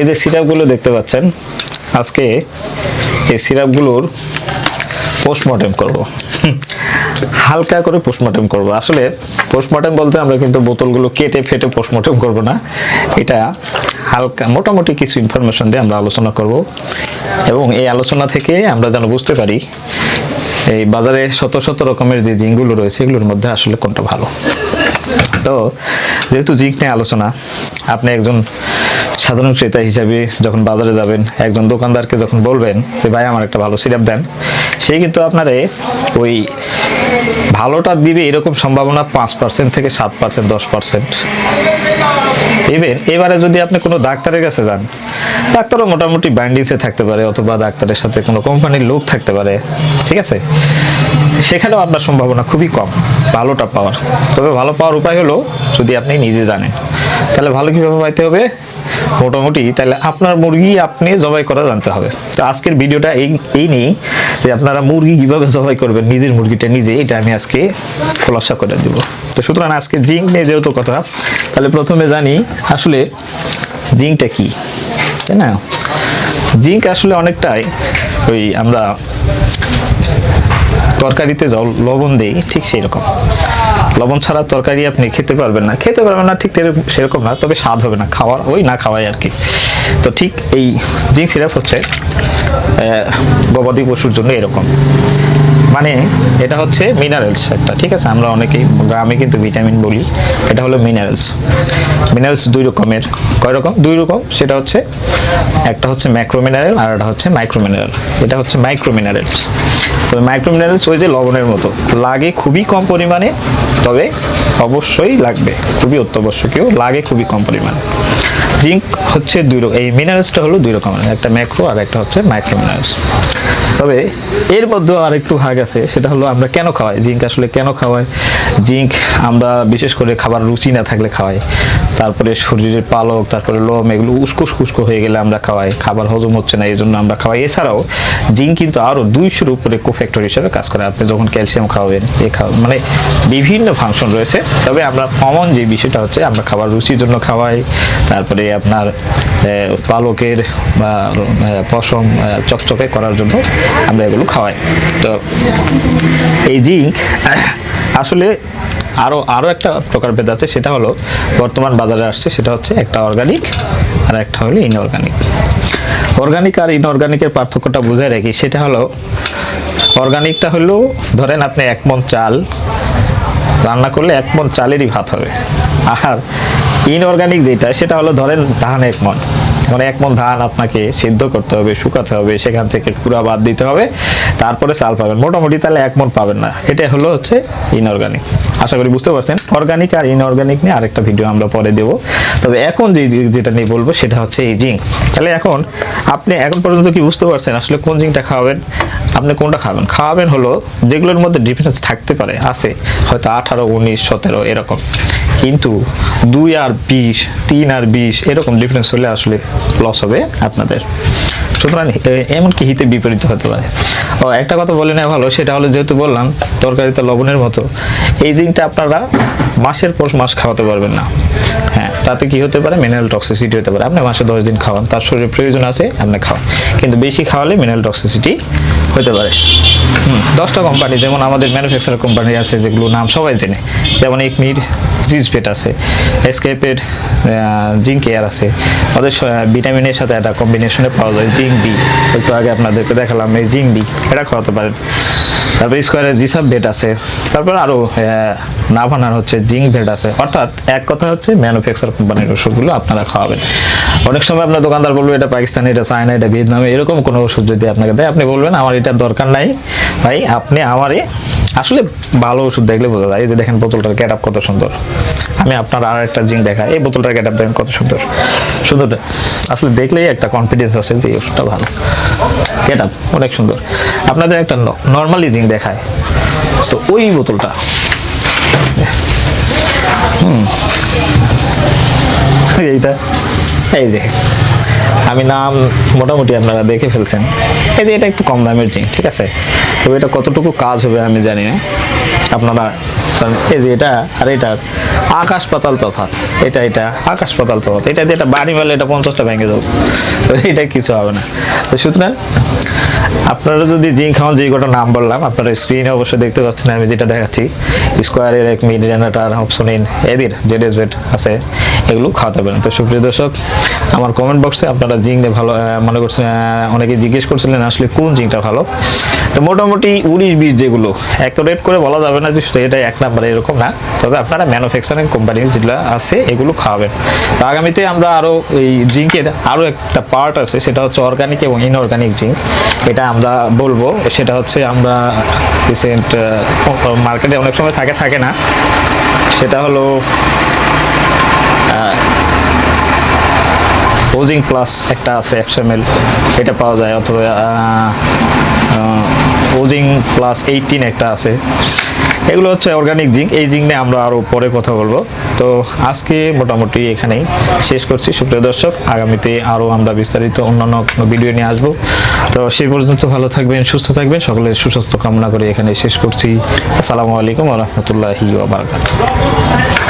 এই যে সিরাপগুলো দেখতে পাচ্ছেন, আজকে এই সিরাপগুলোর পোস্টমর্টেম করব। হালকা করে পোস্টমর্টেম করব। আসলে পোস্টমর্টেম বলতে আমরা কিন্তু বোতলগুলো কেটে ফেটে পোস্টমর্টেম করব না। এটা হালকা, মোটামুটি কিছু ইনফরমেশন দিয়ে আমরা আলোচনা করব। এবং এই আলোচনা থেকে আমরা যেন বুঝতে পারি এই বাজারে শত শত রকমের যে জিঙ্কগুলো রয়েছে, এগুলোর মধ্যে আসলে কোনটা ভালো? তো, যেহেতু জিঙ্ক নিয়ে আলোচনা, আপনি একজন সাধারণ ক্রেতা হিসাবে যখন বাজারে যাবেন, একজন দোকানদারকে যখন বলবেন যে, ভাই, আমার একটা ভালো সিরাপ দেন। সেই কিন্তু আপনারে ওই ভালোটা দিবে এরকম সম্ভাবনা পাঁচ পার্সেন্ট থেকে সাত পার্সেন্ট দশ পার্সেন্ট ইভেন এবারে যদি আপনি কোনো ডাক্তারের কাছে যান, ডাক্তারও মোটামুটি ব্যান্ডিসে থাকতে পারে অথবা ডাক্তারের সাথে কোনো কোম্পানির লোক থাকতে পারে, ঠিক আছে? সেখানেও আপনার সম্ভাবনা খুবই কম, ভালোটা পাওয়ার। তবে ভালো পাওয়ার উপায় হলো যদি আপনি নিজে জানেন। তাহলে ভালো কীভাবে পাইতে হবে? মোটামুটি তাহলে আপনার মুরগি আপনি জবাই করা জানতে হবে। তো আজকের ভিডিওটা এই এই নিয়ে যে আপনারা মুরগি কীভাবে জবাই করবেন, নিজের মুরগিটা নিজে, এটা আমি আজকে খোলাসা করে দেবো। তো সুতরাং আজকে জিঙ্ক নিয়ে যেহেতু কথা, তাহলে প্রথমে জানি আসলে জিঙ্কটা কি, তাই না? জিঙ্ক আসলে অনেকটাই ওই আমরা তরকারিতে জল, লবণ দেই, ঠিক সেই রকম লবণ ছাড়া তরকারি আপনি খেতে পারবেন না। খেতে পারবেন না, ঠিক সেরকম না, তবে স্বাদ হবে না খাওয়া ওই না খাওয়াই আর কি তো ঠিক এই জিঙ্ক সিরাপ হচ্ছে গবাদি পশুর জন্য এরকম। মানে এটা হচ্ছে মিনারেলস একটা, ঠিক আছে? আমরা অনেকেই গ্রামে কিন্তু ভিটামিন বলি। এটা হলো মিনারেলস মিনারেলস দুই রকমের। কয় রকম? দুই রকম। সেটা হচ্ছে, একটা হচ্ছে ম্যাক্রো মিনারেল আর একটা হচ্ছে মাইক্রো মিনারেল এটা হচ্ছে মাইক্রো মিনারেলস তবে মাইক্রো মিনারেলস ওই যে লবণের মতো। লাগে খুবই কম পরিমাণে, তবে অবশ্যই লাগবে। খুবই অত্যাবশ্যকীয়। লাগে খুবই কম পরিমাণে। জিঙ্ক হচ্ছে দুই রকম, এই মিনারেলসটা হলো দুই রকমের, একটা ম্যাক্রো আর একটা হচ্ছে মাইক্রো মিনারেলস তবে এর মধ্যেও আর একটু ভাগ আছে, সেটা হলো আমরা কেন খাওয়াই? জিঙ্ক আসলে কেন খাওয়াই? জিঙ্ক আমরা বিশেষ করে খাবার রুচি না থাকলে খাওয়াই। তারপরে শরীরের পালক, তারপরে লোম, এগুলো উস্কো খুস্কো হয়ে গেলে আমরা খাওয়াই। খাবার হজম হচ্ছে না এই জন্য আমরা খাওয়াই। এছাড়াও জিঙ্ক কিন্তু আরও দুইশোর উপরে কোফ্যাক্টর হিসেবে কাজ করে। আপনি যখন ক্যালসিয়াম খাওয়াবেন, এ খাওয়া মানে বিভিন্ন ফাংশন রয়েছে। তবে আমরা কমন যে বিষয়টা হচ্ছে, আমরা খাবার রুচির জন্য খাওয়াই। তারপরে আপনার পালকের পশম চকচকে করার জন্য আমরা এগুলো খাওয়াই। তো এই জিঙ্ক, আসলে আরও আরও একটা প্রকারভেদ আছে, সেটা হলো বর্তমান বাজারে আসছে, সেটা হচ্ছে একটা অর্গানিক আর একটা হলো ইনঅর্গানিক অর্গানিক আর ইনঅর্গানিকের পার্থক্যটা বোঝায় রাখি, সেটা হলো অর্গানিকটা হলো, ধরেন আপনি এক মন চাল, রান্না করলে এক মন চালেরই ভাত হবে। আর ইনঅর্গানিক যেটা, সেটা হলো ধরেন ধান এক মন মানে এক মন ধান আপনাকে সিদ্ধ করতে হবে, শুকাতে হবে, সেখান থেকে কুড়া বাদ দিতে হবে, তারপরে চাল পাবেন। মোটামুটি তাহলে এক মন পাবেন না। এটা হলো হচ্ছে ইনঅর্গানিক আশা করি বুঝতে পারছেন। অর্গানিক আর ইনঅর্গানিক নিয়ে আরেকটা ভিডিও আমরা পরে দেব। তবে এখন যে, যেটা নিয়ে বলব, সেটা হচ্ছে এই জিঙ্ক। তাহলে এখন আপনি এখন পর্যন্ত কি বুঝতে পারছেন আসলে কোন জিঙ্কটা খাওয়াবেন? আপনি কোনটা খাবেন? খাওয়াবেন হলো যেগুলোর মধ্যে ডিফারেন্স থাকতে পারে, আছে। হয়তো আঠারো, উনিশ, সতেরো, এরকম। কিন্তু দুই আর বিশ, তিন আর বিশ, এরকম ডিফারেন্স হলে আসলে লস হবে আপনাদের। সুতরাং এমনকি হিতে বিপরীত হতে পারে। ও, একটা কথা বলে নেওয়া ভালো, সেটা হলো যেহেতু বললাম, তরকারিতে লবণের মতো। এই জিনিসটা আপনারা মাসের পর মাস খাওয়াতে পারবেন না। হ্যাঁ তাতে কি হতে পারে? মিনারেল টক্সিসিটি হতে পারে। আপনি মাসে দশ দিন খাওয়ান, তার শরীরে প্রয়োজন আছে, আপনি খাওয়ান। কিন্তু বেশি খাওয়ালে মিনারেল টক্সিসিটি হতে পারে। দশটা কোম্পানি যেমন আমাদের ম্যানুফ্যাকচার কোম্পানি আছে যেগুলো নাম সবাই জেনে। যেমন একমির জিজপেট আছে এসকেপের জিঙ্ক এয়ার আছে। ওদের ভিটামিনের সাথে একটা কম্বিনেশনে পাওয়া যায় জিঙ্ক বি একটু আগে আপনাদেরকে দেখালাম, এই জিঙ্ক বি এটা খাওয়াতে পারেন। তারপর স্কোয়ারের জিসাব বেড আছে। তারপর আরও নাভানার হচ্ছে জিঙ্ক বেড আছে। অর্থাৎ এক কথা হচ্ছে ম্যানুফ্যাকচার কোম্পানির ওষুধগুলো আপনারা খাওয়াবেন। অনেক সময় আপনার দোকানদার বলবে, এটা পাকিস্তানি, এটা চায়না, এটা ভিয়েতনামে, এরকম কোনো ওষুধ যদি আপনাকে দেয়, আপনি বলবেন, আমার এটা দরকার নাই। ভাই, আপনি আমারে আসলে ভালো ওষুধ দেখলে বোঝা যায়, এই যে দেখেন বোতলটার ক্যাট কত সুন্দর। আমি আপনার আর একটা জিঙ্ক দেখা এই বোতলটার ক্যাট দেখেন কত সুন্দর। সুন্দর আসলে দেখলেই একটা কনফিডেন্স আসে যে ওষুধটা ভালো। ক্যাট অনেক সুন্দর। আপনাদের একটা নর্মালি জিঙ্ক দেখায় তো ওই বোতলটা। হুম। এইটা। এই যে, আমি নাম মোটামুটি আপনারা দেখে ফেলছেন। এই যে এটা একটু কম দামের জিনিস, ঠিক আছে? তবে এটা কতটুকু কাজ হবে আমি জানি না। আপনারা এই যে এটা আর এটা আকাশ পাতাল তফাৎ। এটা এটা, আকাশ পাতাল তফাৎ। এটা দিয়ে একটা বাড়ি মারলে এটা পঞ্চাশটা ভেঙে তো এটা কিছু হবে না। তো সুতরাং, আপনারা যদি জিঙ্ক খাওয়ান যে কটা নাম বললাম, আপনারা স্ক্রিনে অবশ্যই দেখতে পাচ্ছেন আমি যেটা দেখাচ্ছি। স্কোয়ারের এক মিডিয়ানাটার অপশনিন এদের জেড এস বেড আছে, এগুলো খাওয়াতে পারেন। তো সুপ্রিয় দর্শক, আমার কমেন্ট বক্সে আপনারা জিঙ্ক ভালো মনে করছেন অনেকে জিজ্ঞেস করছিলেন আসলে কোন জিঙ্কটা ভালো। তো মোটামুটি উনিশ বিশ যেগুলো অ্যাকুরেট করে বলা যাবে না যে এটা এক নাম্বার এরকম না। তবে আপনারা ম্যানুফ্যাকচারিং কোম্পানির যেগুলো আছে, এগুলো খাওয়াবেন তো আগামীতে আমরা আরও এই জিঙ্কের আরও একটা পার্ট আছে, সেটা হচ্ছে অর্গানিক এবং ইনঅর্গানিক জিঙ্ক। এটা আমরা বলব, সেটা হচ্ছে আমরা রিসেন্ট মার্কেটে অনেক সময় থাকে থাকে না। সেটা হলো ওজিং প্লাস একটা আছে একশো এটা পাওয়া যায়, অথবা ওজিং প্লাস এইটিন একটা আছে। এগুলো হচ্ছে অর্গানিক জিঙ্ক। এই জিঙ্ক নিয়ে আমরা আরও পরে কথা বলব। তো আজকে মোটামুটি এখানেই শেষ করছি। সুপ্রিয় দর্শক, আগামীতে আরও আমরা বিস্তারিত অন্যান্য ভিডিও নিয়ে আসব। তো সেই পর্যন্ত ভালো থাকবেন, সুস্থ থাকবেন। সকলের সুস্বাস্থ্য কামনা করে এখানে শেষ করছি। আসসালামু আলাইকুম রহমতুল্লাহি